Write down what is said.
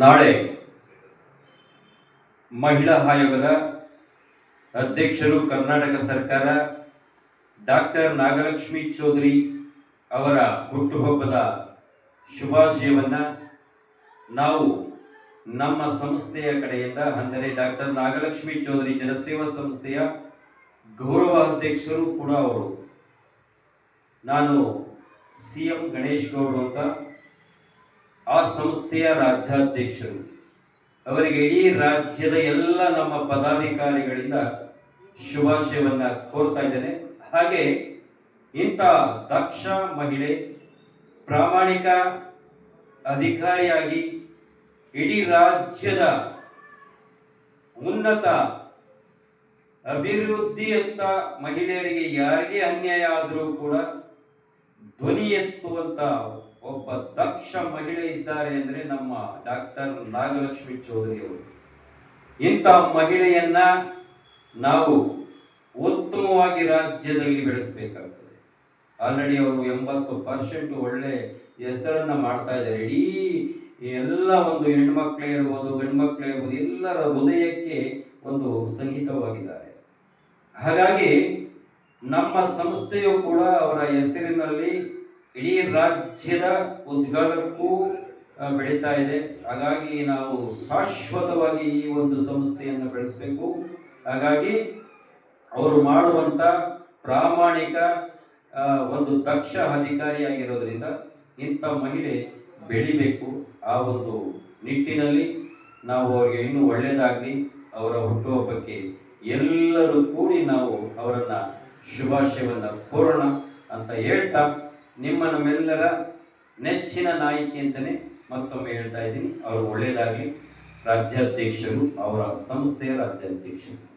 ನಾಳೆ ಮಹಿಳಾ ಆಯೋಗದ ಅಧ್ಯಕ್ಷರು ಕರ್ನಾಟಕ ಸರ್ಕಾರ ಡಾಕ್ಟರ್ ನಾಗಲಕ್ಷ್ಮಿ ಚೌಧರಿ ಅವರ ಹುಟ್ಟುಹಬ್ಬದ ಶುಭಾಶಯವನ್ನು ನಾವು ನಮ್ಮ ಸಂಸ್ಥೆಯ ಕಡೆಯಿಂದ, ಅಂದರೆ ಡಾಕ್ಟರ್ ನಾಗಲಕ್ಷ್ಮಿ ಚೌಧರಿ ಜನಸೇವಾ ಸಂಸ್ಥೆಯ ಗೌರವ ಅಧ್ಯಕ್ಷರು ಕೂಡ ಅವರು. ನಾನು ಸಿ ಎಂ ಗಣೇಶ್ ಗೌಡ್ರು ಅಂತ ಆ ಸಂಸ್ಥೆಯ ರಾಜ್ಯಾಧ್ಯಕ್ಷರು. ಅವರಿಗೆ ಇಡೀ ರಾಜ್ಯದ ಎಲ್ಲ ನಮ್ಮ ಪದಾಧಿಕಾರಿಗಳಿಂದ ಶುಭಾಶಯವನ್ನು ಕೋರ್ತಾ ಇದ್ದೇನೆ. ಹಾಗೆ ಇಂಥ ದಕ್ಷ ಮಹಿಳೆ ಪ್ರಾಮಾಣಿಕ ಅಧಿಕಾರಿಯಾಗಿ ಇಡೀ ರಾಜ್ಯದ ಉನ್ನತ ಅಭಿವೃದ್ಧಿಯತ್ತ ಮಹಿಳೆಯರಿಗೆ ಯಾರಿಗೆ ಅನ್ಯಾಯ ಆದರೂ ಕೂಡ ಧ್ವನಿ ಎತ್ತುವಂತ ಒಬ್ಬ ದಕ್ಷ ಮಹಿಳೆ ಇದ್ದಾರೆ ಅಂದರೆ ನಮ್ಮ ಡಾಕ್ಟರ್ ನಾಗಲಕ್ಷ್ಮಿ ಚೌಧರಿ ಅವರು. ಇಂಥ ಮಹಿಳೆಯನ್ನ ನಾವು ಉತ್ತಮವಾಗಿ ರಾಜ್ಯದಲ್ಲಿ ಬೆಳೆಸಬೇಕಾಗ್ತದೆ. ಆಲ್ರೆಡಿ ಅವರು ಎಂಬತ್ತು ಪರ್ಸೆಂಟ್ ಒಳ್ಳೆ ಹೆಸರನ್ನ ಮಾಡ್ತಾ ಇದ್ದಾರೆ. ಇಡೀ ಎಲ್ಲ ಒಂದು ಹೆಣ್ಮಕ್ಳೇ ಇರ್ಬೋದು, ಗಂಡ್ಮಕ್ಳೇ ಇರ್ಬೋದು, ಎಲ್ಲರ ಹೃದಯಕ್ಕೆ ಒಂದು ಸಂಗೀತವಾಗಿದ್ದಾರೆ. ಹಾಗಾಗಿ ನಮ್ಮ ಸಂಸ್ಥೆಯು ಕೂಡ ಅವರ ಹೆಸರಿನಲ್ಲಿ ಇಡೀ ರಾಜ್ಯದ ಉದ್ಗಾರಕ್ಕೂ ಬೆಳೀತಾ ಇದೆ. ಹಾಗಾಗಿ ನಾವು ಶಾಶ್ವತವಾಗಿ ಈ ಒಂದು ಸಂಸ್ಥೆಯನ್ನು ಬೆಳೆಸಬೇಕು. ಹಾಗಾಗಿ ಅವರು ಮಾಡುವಂತ ಪ್ರಾಮಾಣಿಕ ಒಂದು ದಕ್ಷ ಅಧಿಕಾರಿಯಾಗಿರೋದ್ರಿಂದ ಇಂಥ ಮಹಿಳೆ ಬೆಳಿಬೇಕು. ಆ ಒಂದು ನಿಟ್ಟಿನಲ್ಲಿ ನಾವು ಅವರಿಗೆ ಇನ್ನೂ ಒಳ್ಳೆಯದಾಗಲಿ ಅವರ ಹುಟ್ಟುಹಬ್ಬಕ್ಕೆ ಎಲ್ಲರೂ ಕೂಡಿ ನಾವು ಅವರನ್ನು ಶುಭಾಶಯವನ್ನು ಕೋರೋಣ ಅಂತ ಹೇಳ್ತಾ ನಿಮ್ಮ ನಮ್ಮೆಲ್ಲರ ನೆಚ್ಚಿನ ನಾಯಕಿ ಅಂತಲೇ ಮತ್ತೊಮ್ಮೆ ಹೇಳ್ತಾ ಇದ್ದೀನಿ. ಅವರು ಒಳ್ಳೆಯದಾಗಲಿ. ರಾಜ್ಯಾಧ್ಯಕ್ಷರು ಅವರ ಸಂಸ್ಥೆಯ ರಾಜ್ಯಾಧ್ಯಕ್ಷರು.